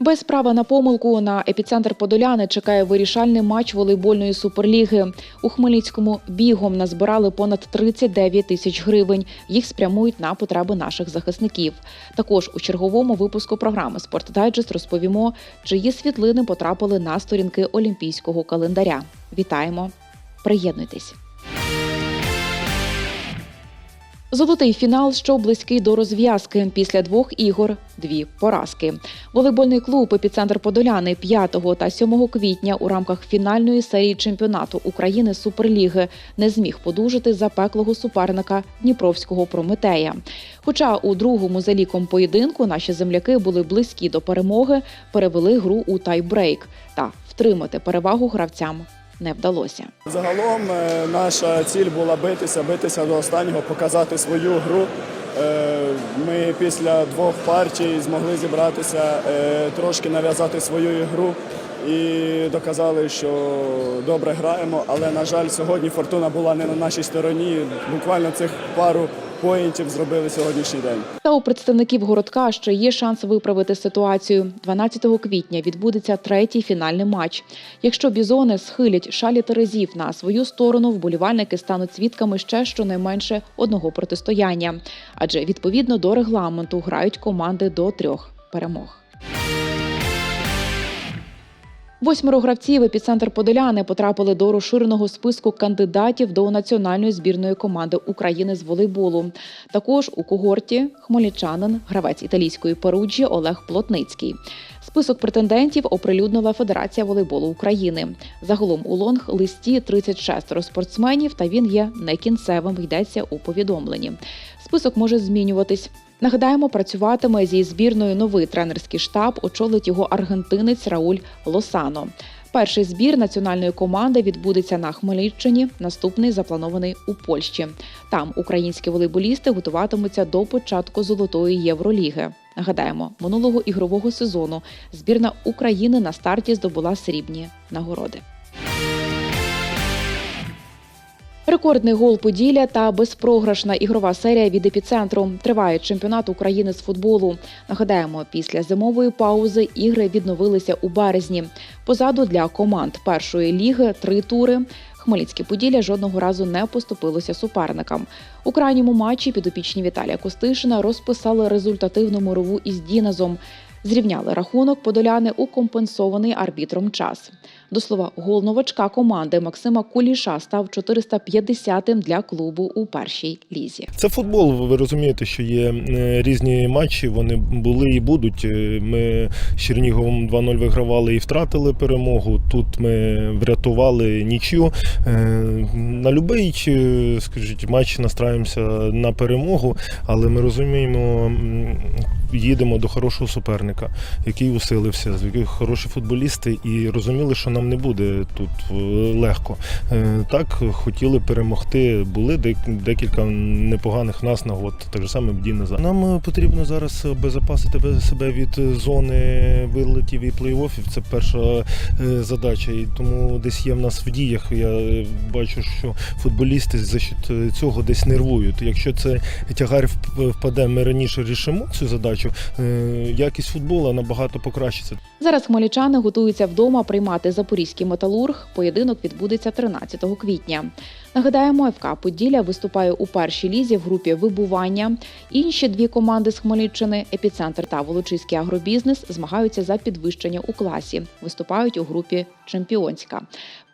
Без права на помилку на епіцентр Подоляни чекає вирішальний матч волейбольної суперліги. У Хмельницькому бігом назбирали понад 39 тисяч гривень. Їх спрямують на потреби наших захисників. Також у черговому випуску програми «Спортдайджест» розповімо, чиї світлини потрапили на сторінки олімпійського календаря. Вітаємо! Приєднуйтесь! Золотий фінал, що близький до розв'язки. Після двох ігор дві поразки. Волейбольний клуб «Епіцентр Подоляни» 5 та 7 квітня у рамках фінальної серії чемпіонату України Суперліги не зміг подужити запеклого суперника Дніпровського Прометея. Хоча у другому за ліком поєдинку наші земляки були близькі до перемоги, перевели гру у тайбрейк та втримати перевагу гравцям не вдалося. Загалом е, наша ціль була битися, битися до останнього, показати свою гру. Е, Ми після двох партій змогли зібратися, е, трошки нав'язати свою ігру і доказали, що добре граємо. Але, на жаль, сьогодні фортуна була не на нашій стороні. Буквально цих пару поінтів зробили сьогоднішній день. Та у представників городка ще є шанс виправити ситуацію. 12 квітня відбудеться третій фінальний матч. Якщо бізони схилять шалі терезів на свою сторону, вболівальники стануть свідками ще щонайменше одного протистояння, адже відповідно до регламенту грають команди до трьох перемог. Восьмеро гравців епіцентр Подоляни потрапили до розширеного списку кандидатів до національної збірної команди України з волейболу. Також у когорті хмельничанин, гравець італійської Перуджі Олег Плотницький. Список претендентів оприлюднила Федерація волейболу України. Загалом у лонг листі 36 спортсменів, та він є не кінцевим. Йдеться у повідомленні. Список може змінюватись. Нагадаємо, працюватиме зі збірною новий тренерський штаб. Очолить його аргентинець Рауль Лосано. Перший збір національної команди відбудеться на Хмельниччині. Наступний запланований у Польщі. Там українські волейболісти готуватимуться до початку золотої євроліги. Нагадаємо, минулого ігрового сезону збірна України на старті здобула срібні нагороди. Рекордний гол Поділля та безпрограшна ігрова серія від епіцентру. Триває чемпіонат України з футболу. Нагадаємо, після зимової паузи ігри відновилися у березні. Позаду для команд першої ліги три тури. Хмельницьке Поділля жодного разу не поступилося суперникам. У крайньому матчі підопічні Віталія Костишина розписали результативну мирову із Діназом. Зрівняли рахунок подоляни у компенсований арбітром час. До слова, гол новачка команди Максима Куліша став 450-м для клубу у першій лізі. Це футбол. Ви розумієте, що є е, різні матчі. Вони були і будуть. Е, Ми з Черніговом 2-0 вигравали і втратили перемогу. Тут ми врятували нічю. Е, На е, скажіть, матч настраємося на перемогу, але ми розуміємо, їдемо до хорошого суперника, який усилився, з яких хороші футболісти, і розуміли, що нам не буде тут е, легко. Е, Так, хотіли перемогти. Були декілька непоганих нас нагод, так же саме в Дінеза. Нам е, потрібно зараз обезопасити себе від зони вилетів і плей-оффів. Це перша задача. І тому десь є в нас в діях. Я бачу, що футболісти за цього десь нервують. Якщо це тягар впаде, ми раніше рішимо цю задачу. Е, Якість футболу набагато покращиться. Зараз хмельничани готуються вдома приймати запорізький металург. Поєдинок відбудеться 13 квітня. Нагадаємо, ФК Поділля виступає у першій лізі в групі вибування. Інші дві команди з Хмельниччини епіцентр та Волочиський агробізнес змагаються за підвищення у класі. Виступають у групі чемпіонська.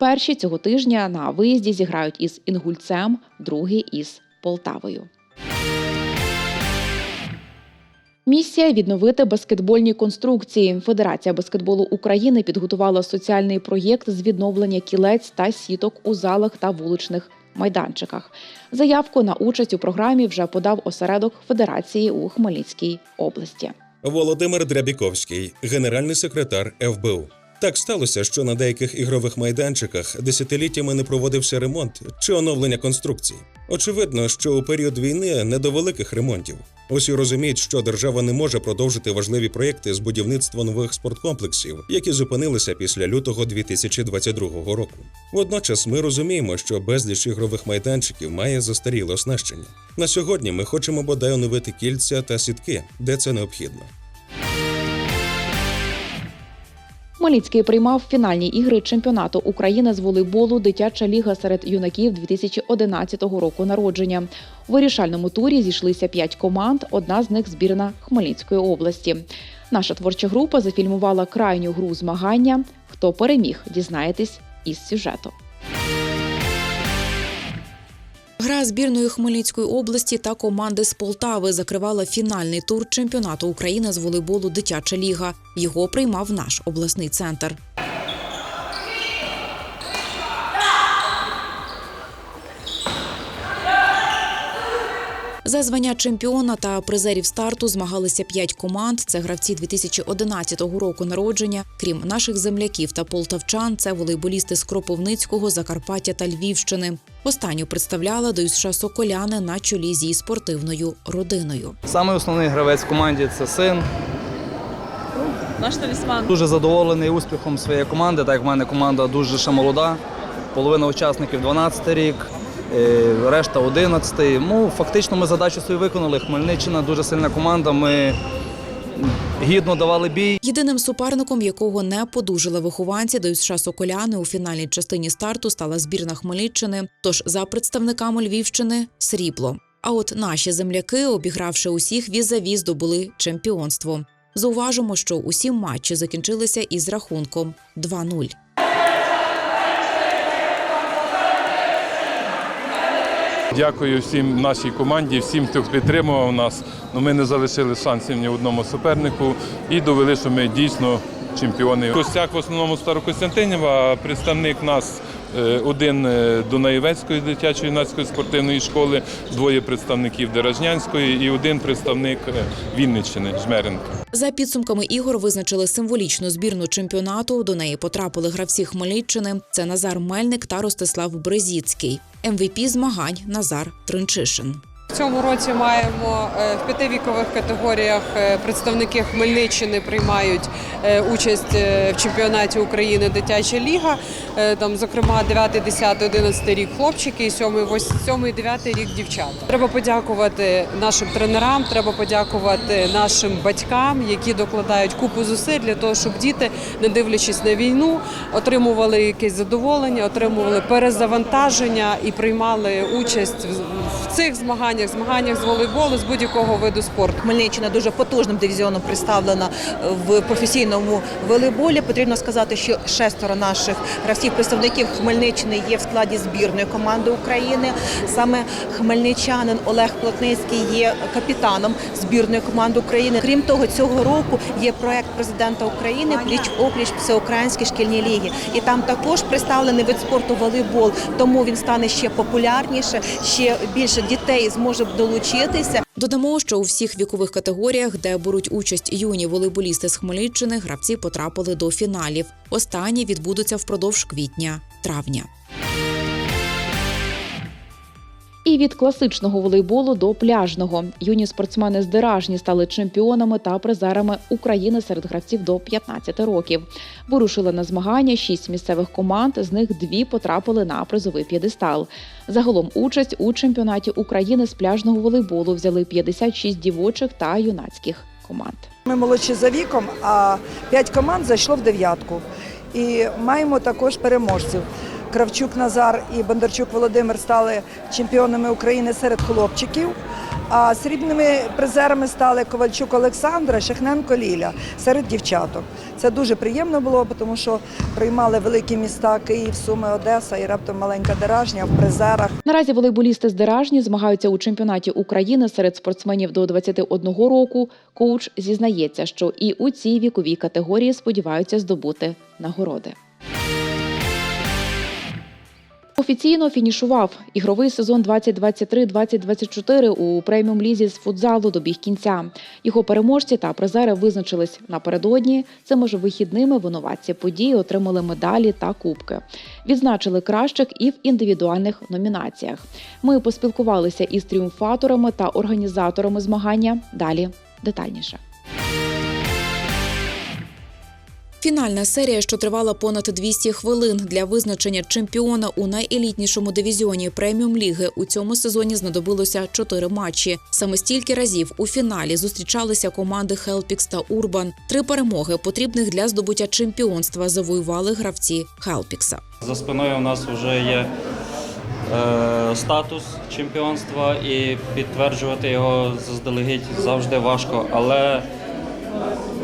Перші цього тижня на виїзді зіграють із Інгульцем, другі із Полтавою. Місія відновити баскетбольні конструкції. Федерація баскетболу України підготувала соціальний проєкт з відновлення кілець та сіток у залах та вуличних майданчиках. Заявку на участь у програмі вже подав осередок Федерації у Хмельницькій області. Володимир Дрябіковський, генеральний секретар ФБУ. Так сталося, що на деяких ігрових майданчиках десятиліттями не проводився ремонт чи оновлення конструкцій. Очевидно, що у період війни не до великих ремонтів. Усі розуміють, що держава не може продовжити важливі проекти з будівництва нових спорткомплексів, які зупинилися після лютого 2022 року. Водночас ми розуміємо, що безліч ігрових майданчиків має застаріле оснащення. На сьогодні ми хочемо бодай оновити кільця та сітки, де це необхідно. Хмельницький приймав фінальні ігри чемпіонату України з волейболу Дитяча ліга серед юнаків 2011 року народження. У вирішальному турі зійшлися п'ять команд. Одна з них збірна Хмельницької області. Наша творча група зафільмувала крайню гру змагання. Хто переміг, дізнаєтесь із сюжету. Гра збірної Хмельницької області та команди з Полтави закривала фінальний тур чемпіонату України з волейболу Дитяча ліга. Його приймав наш обласний центр. За звання чемпіона та призерів старту змагалися п'ять команд. Це гравці 2011 року народження. Крім наших земляків та полтавчан, це волейболісти з Кропивницького, Закарпаття та Львівщини. Останню представляла ДЮСШ Соколяни на чолі з її спортивною родиною. Саме основний гравець в команді це син. Наш талісман. Дуже задоволений успіхом своєї команди, так як в мене команда дуже ще молода. Половина учасників 12 рік, решта 11. Ну, фактично ми задачу свою виконали. Хмельниччина дуже сильна команда. Ми гідно давали бій. Єдиним суперником, якого не подужали вихованці ДЮСШ Соколяни у фінальній частині старту стала збірна Хмельниччини. Тож за представниками Львівщини срібло. А от наші земляки, обігравши усіх візаві, здобули чемпіонство. Зауважимо, що усі матчі закінчилися із рахунком 2-0. Дякую всім нашій команді, всім, хто підтримував нас. Ну, ми не залишили шансів ні одному супернику і довели, що ми дійсно чемпіони. Костяк в основному Старокостянтинів, а представник нас один е, Дунаєвецької дитячої юнацької спортивної школи, двоє представників Деражнянської і один представник е, Вінниччини Жмеренка. За підсумками ігор визначили символічну збірну чемпіонату. До неї потрапили гравці Хмельниччини. Це Назар Мельник та Ростислав Брезіцький. МВП змагань Назар Тринчишин. Цьому році маємо е, в п'яти вікових категоріях е, представники Хмельниччини приймають е, участь в чемпіонаті України Дитяча ліга. Там, зокрема, 9, 10, 11 рік хлопчики, і 7, 8, 7, 9 рік дівчата. Треба подякувати нашим тренерам, треба подякувати нашим батькам, які докладають купу зусиль для того, щоб діти, не дивлячись на війну, отримували якесь задоволення, отримували перезавантаження і приймали участь в цих змаганнях, змаганнях з волейболу, з будь-якого виду спорту. Хмельниччина дуже потужним дивізіоном представлена в професійному волейболі. Потрібно сказати, що шестеро наших гравців представників Хмельниччини є в складі збірної команди України. Саме хмельничанин Олег Плотницький є капітаном збірної команди України. Крім того, цього року є проект президента України пліч опліч всеукраїнські шкільні ліги. І там також представлений вид спорту волейбол. Тому він стане ще популярніше, ще більше дітей зможе долучитися. Додамо, що у всіх вікових категоріях, де беруть участь юні волейболісти з Хмельниччини, гравці потрапили до фіналів. Останні відбудуться впродовж квітня-травня. І від класичного волейболу до пляжного юні спортсмени з Деражні стали чемпіонами та призерами України серед гравців до 15 років. Вирушили на змагання шість місцевих команд. З них дві потрапили на призовий п'єдестал. Загалом участь у чемпіонаті України з пляжного волейболу взяли 56 дівочих та юнацьких команд. Ми молодші за віком, а п'ять команд зайшло в дев'ятку. І маємо також переможців. Кравчук Назар і Бондарчук Володимир стали чемпіонами України серед хлопчиків. А срібними призерами стали Ковальчук Олександра, Шехненко Ліля серед дівчаток. Це дуже приємно було, тому що приймали великі міста Київ, Суми, Одеса і раптом маленька Деражня в призерах. Наразі волейболісти з Деражні змагаються у чемпіонаті України серед спортсменів до 21 року. Коуч зізнається, що і у цій віковій категорії сподіваються здобути нагороди. Офіційно фінішував ігровий сезон 2023-2024 у преміум лізі з футзалу добіг кінця. Його переможці та призери визначились напередодні. Цими ж вихідними винуватці події отримали медалі та кубки. Відзначили кращих і в індивідуальних номінаціях. Ми поспілкувалися із тріумфаторами та організаторами змагання. Далі детальніше. Фінальна серія, що тривала понад 200 хвилин для визначення чемпіона у найелітнішому дивізіоні преміум ліги у цьому сезоні знадобилося чотири матчі. Саме стільки разів у фіналі зустрічалися команди Хелпікс та Урбан. Три перемоги, потрібних для здобуття чемпіонства, завоювали гравці Хелпікса. За спиною у нас вже є е, статус чемпіонства і підтверджувати його заздалегідь завжди важко. Але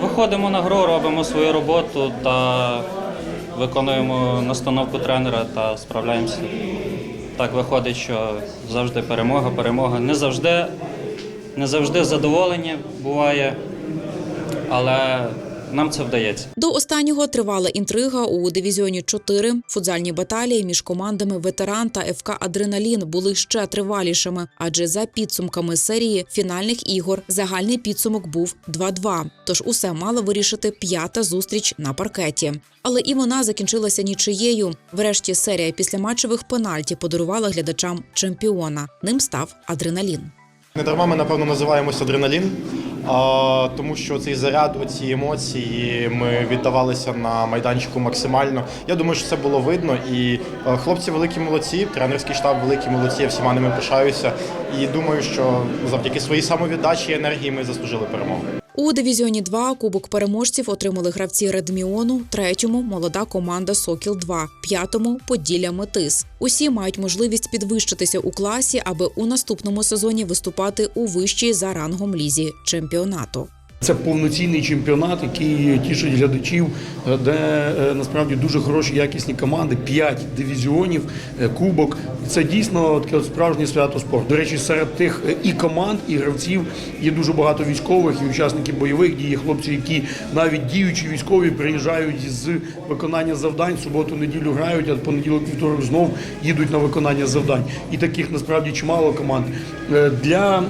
виходимо на гру, робимо свою роботу та виконуємо настановку тренера та справляємося. Так виходить, що завжди перемога, перемога. Не завжди, не завжди задоволення буває, але нам це вдається. До останнього тривала інтрига у дивізіоні 4. Футзальні баталії між командами Ветеран та ФК Адреналін були ще тривалішими, адже за підсумками серії фінальних ігор загальний підсумок був 2-2. Тож усе мала вирішити п'ята зустріч на паркеті. Але і вона закінчилася нічиєю. Врешті серія післяматчевих пенальті подарувала глядачам чемпіона. Ним став адреналін. Не дарма ми, напевно, називаємося адреналін, а, тому що цей заряд, оці емоції, ми віддавалися на майданчику максимально. Я думаю, що це було видно. І е, хлопці великі молодці, тренерський штаб великі молодці, я всіма ними пишаюся. І думаю, що завдяки своїй самовіддачі і енергії ми заслужили перемогу. У дивізіоні 2 кубок переможців отримали гравці Редміону, третьому молода команда Сокіл 2 п'ятому Поділля Метис. Усі мають можливість підвищитися у класі, аби у наступному сезоні виступати у вищій за рангом лізі чемпіонату. Це повноцінний чемпіонат, який тішить глядачів, е, де е, насправді дуже хороші якісні команди, п'ять дивізіонів, е, кубок. Це дійсно таке справжнє свято спорту. До речі, серед тих і команд, і гравців є дуже багато військових і учасників бойових дій, хлопці, які навіть діючі військові приїжджають з виконання завдань, суботу, неділю грають, а понеділок, вівторок знов їдуть на виконання завдань. І таких насправді чимало команд. Для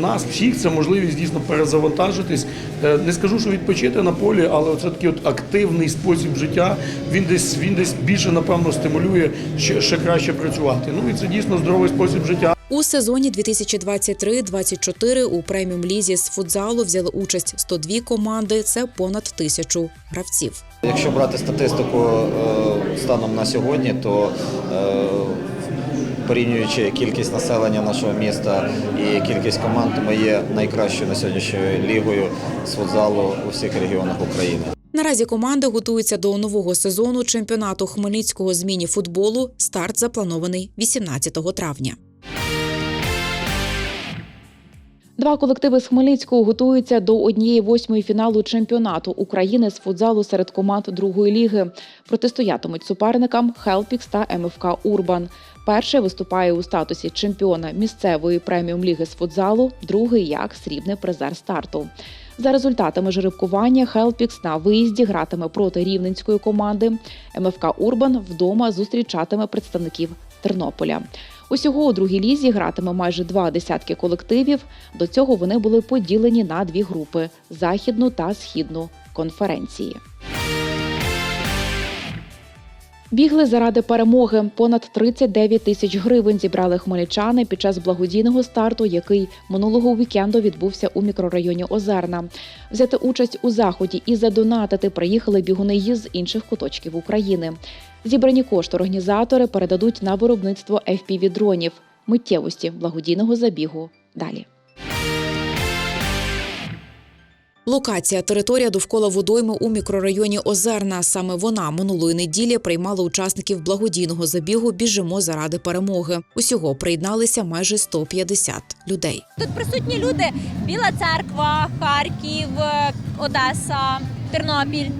нас всіх це можливість дійсно перезавантажитись. Е, Не скажу, що відпочити на полі, але це такий от активний спосіб життя. Він десь він десь більше напевно стимулює ще, ще краще працювати. Ну і це дійсно здоровий спосіб життя. У сезоні 2023-24 у преміум лізі з футзалу взяли участь 102 команди. Це понад тисячу гравців. Якщо брати статистику е, станом на сьогодні, то е, порівнюючи кількість населення нашого міста і кількість команд, ми є найкращою на сьогоднішньою лігою з футзалу у всіх регіонах України. Наразі команди готуються до нового сезону чемпіонату Хмельницького з міні-футболу. Старт запланований 18 травня. Два колективи з Хмельницького готуються до однієї восьмої фіналу чемпіонату України з футзалу серед команд другої ліги. Протистоятимуть суперникам Хелпікс та МФК Урбан. Перший виступає у статусі чемпіона місцевої преміум ліги з футзалу, другий як срібний призер старту. За результатами жеребкування Хелпікс на виїзді гратиме проти рівненської команди. МФК Урбан вдома зустрічатиме представників Тернополя. Усього у другій лізі гратиме майже два десятки колективів. До цього вони були поділені на дві групи західну та східну конференції. Бігли заради перемоги. Понад 39 тисяч гривень зібрали хмельничани під час благодійного старту, який минулого вікенду відбувся у мікрорайоні Озерна. Взяти участь у заході і задонатити приїхали бігуни з інших куточків України. Зібрані кошти організатори передадуть на виробництво fpv дронів миттєвості благодійного забігу. Далі. Локація територія довкола водойми у мікрорайоні Озерна. Саме вона минулої неділі приймала учасників благодійного забігу Біжимо заради перемоги. Усього приєдналися майже 150 людей. Тут присутні люди: Біла Церква, Харків, Одеса, Тернопіль.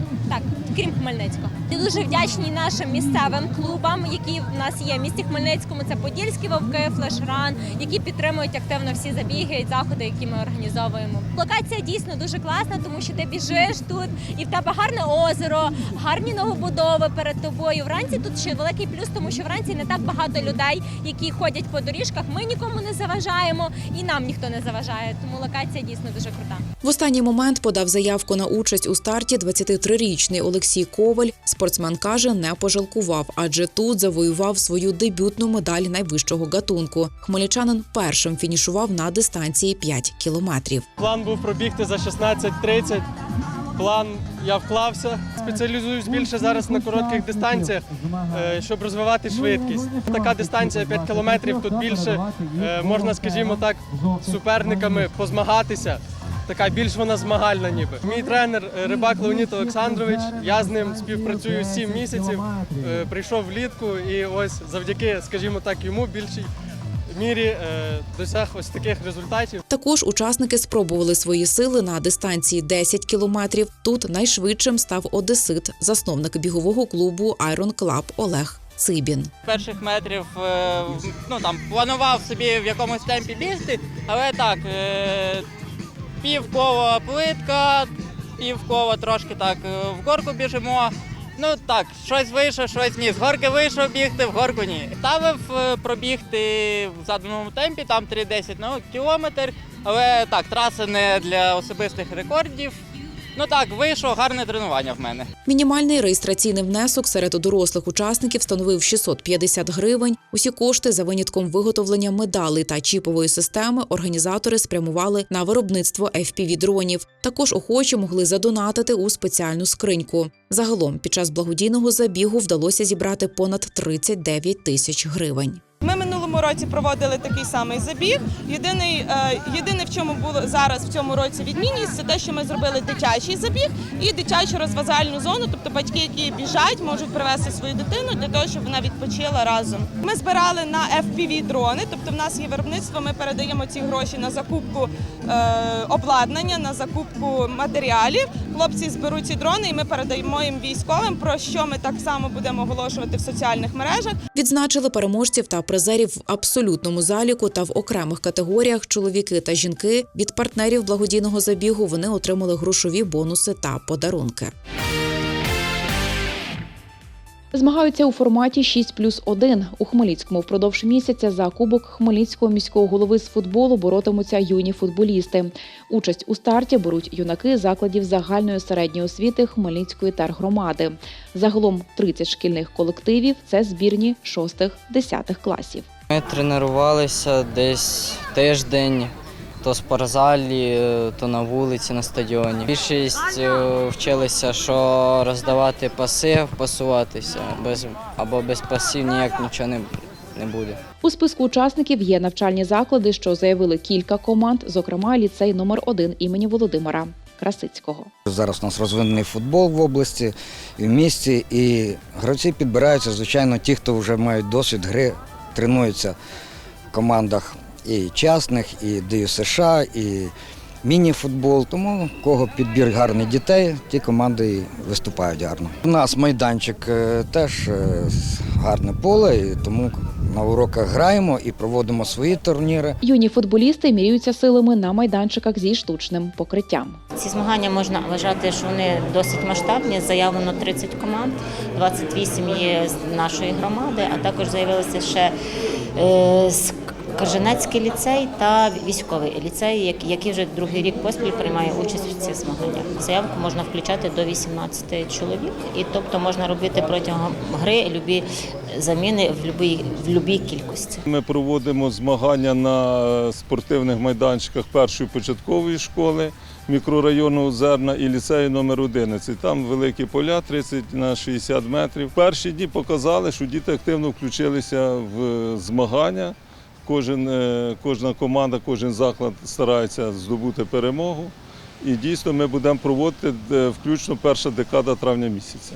Крім Хмельницького. І дуже вдячні нашим місцевим клубам, які в нас є в місті Хмельницькому. Це Подільські вовки, флешран, які підтримують активно всі забіги і заходи, які ми організовуємо. Локація дійсно дуже класна, тому що ти біжиш тут, і в тебе гарне озеро, гарні новобудови перед тобою. Вранці тут ще великий плюс, тому що вранці не так багато людей, які ходять по доріжках. Ми нікому не заважаємо, і нам ніхто не заважає. Тому локація дійсно дуже крута. В останній момент подав заявку на участь у старті 23-річний Олексій Коваль. Спортсмен каже, не пожалкував, адже тут завоював свою дебютну медаль найвищого гатунку. Хмельничанин першим фінішував на дистанції 5 кілометрів. План був пробігти за 16.30. план я вклався. Спеціалізуюсь більше зараз на коротких дистанціях, е, щоб розвивати швидкість. Така дистанція 5 кілометрів. Тут більше е, можна, скажімо так, суперниками позмагатися. Така більш вона змагальна, ніби. Мій тренер е, рибак Леонід Олександрович. Я з ним співпрацюю 7 місяців. Е, Прийшов влітку, і ось завдяки, скажімо так, йому більшій мірі е, досяг ось таких результатів. Також учасники спробували свої сили на дистанції 10 кілометрів. Тут найшвидшим став одесит, засновник бігового клубу Iron Club Олег Цибін. перших метрів ну там планував собі в якомусь темпі бігти, але так, півкова плитка, півкова трошки так е, в горку біжимо. Ну так, щось вийшов, щось ні. З горки вийшов бігти, в горку ні. Ставив е, пробігти в заданому темпі, там 3,10 ну, кілометр, але так, траса не для особистих рекордів. Ну так, вийшло, гарне тренування в мене. Мінімальний реєстраційний внесок серед дорослих учасників становив 650 гривень. Усі кошти за винятком виготовлення медалей та чіпової системи організатори спрямували на виробництво FPV-дронів. Також охочі могли задонатити у спеціальну скриньку. Загалом під час благодійного забігу вдалося зібрати понад 39 тисяч гривень. Ми минулому році проводили такий самий забіг. Єдиний, е, єдине, в чому було зараз в цьому році відмінність, це те, що ми зробили дитячий забіг і дитячу розважальну зону. Тобто батьки, які біжать, можуть привезти свою дитину для того, щоб вона відпочила разом. Ми збирали на FPV дрони, тобто в нас є виробництво. Ми передаємо ці гроші на закупку е, обладнання, на закупку матеріалів. Хлопці зберуть ці дрони, і ми передаємо їм військовим. Про що ми так само будемо оголошувати в соціальних мережах. Відзначили переможців та призерів в абсолютному заліку та в окремих категоріях чоловіки та жінки. Від партнерів благодійного забігу вони отримали грошові бонуси та подарунки. Змагаються у форматі 6 плюс 1. У Хмельницькому впродовж місяця за кубок Хмельницького міського голови з футболу боротимуться юні футболісти. Участь у старті беруть юнаки закладів загальної середньої освіти Хмельницької тергромади. Загалом 30 шкільних колективів це збірні 6-10 класів. Ми тренувалися десь тиждень, то в спортзалі, то на вулиці, на стадіоні. Більшість е, вчилися, що роздавати паси, пасуватися, без, або без пасів ніяк нічого не, не буде. У списку учасників є навчальні заклади, що заявили кілька команд, зокрема ліцей номер 1 імені Володимира Красицького. Зараз у нас розвинений футбол в області і в місті, і гравці підбираються, звичайно, ті, хто вже мають досвід гри, тренуються в командах і частних, і ДЮСШ, США, і міні-футбол. Тому кого підбір гарний дітей, ті команди виступають гарно. У нас майданчик е, теж е, гарне поле, і тому на уроках граємо і проводимо свої турніри. Юні футболісти міряються силами на майданчиках зі штучним покриттям. Ці змагання можна вважати, що вони досить масштабні. Заявлено 30 команд, 28 є з нашої громади, а також з'явилися ще е, з Кажанецький ліцей та військовий ліцей, як- який вже другий рік поспіль приймає участь в цих змаганнях. Заявку можна включати до 18 чоловік, і тобто можна робити протягом гри любі заміни в любій в любій кількості. Ми проводимо змагання на спортивних майданчиках першої початкової школи мікрорайону Озерна і ліцею номер 11. Там великі поля 30 на 60 метрів. Перші дні показали, що діти активно включилися в змагання. Кожен, е, кожна команда, кожен заклад старається здобути перемогу. І дійсно ми будемо проводити е, включно перша декада травня місяця.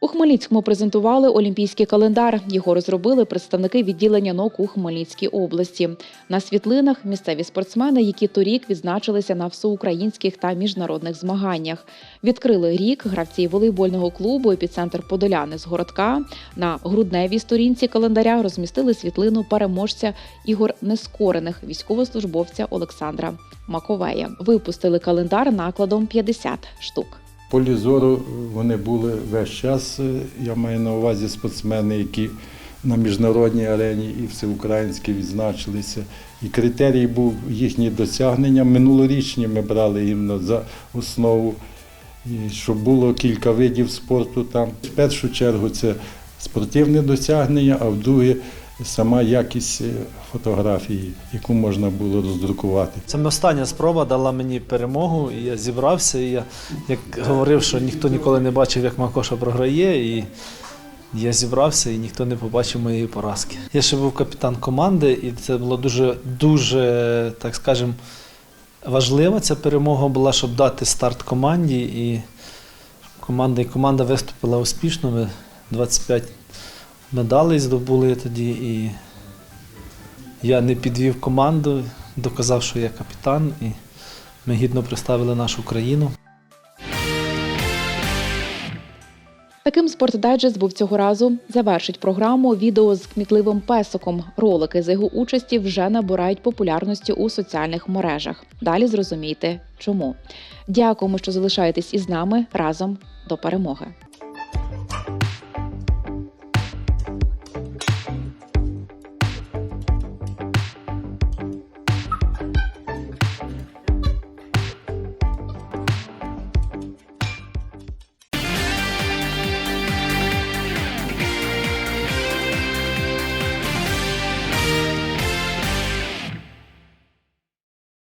У Хмельницькому презентували олімпійський календар. Його розробили представники відділення НОК у Хмельницькій області. На світлинах місцеві спортсмени, які торік відзначилися на всеукраїнських та міжнародних змаганнях. Відкрили рік гравці волейбольного клубу «Епіцентр Подоляни з городка. На грудневій сторінці календаря розмістили світлину переможця ігор нескорених військовослужбовця Олександра Маковея. Випустили календар накладом 50 штук. Полі зору вони були весь час. е, Я маю на увазі спортсмени, які на міжнародній арені і всеукраїнській відзначилися. І критерій був їхні досягнення. Минулорічні ми брали іменно за основу, і щоб було кілька видів спорту там. В першу чергу це спортивне досягнення, а в друге сама якість е, фотографії, яку можна було роздрукувати. Це остання спроба дала мені перемогу, і я зібрався. І я як говорив, що ніхто ніколи не бачив, як Макоша програє, і я зібрався, і ніхто не побачив моєї поразки. Я ще був капітан команди, і це було дуже, дуже, так скажемо, важлива ця перемога була, щоб дати старт команді. І команда, і команда виступила успішно. Ми 25 медалей здобули тоді. І я не підвів команду, доказав, що я капітан, і ми гідно представили нашу країну. Таким спортдайджест був цього разу. Завершить програму відео з кмітливим песиком. Ролики з його участі вже набирають популярності у соціальних мережах. Далі зрозумійте, чому. Дякуємо, що залишаєтесь із нами разом до перемоги.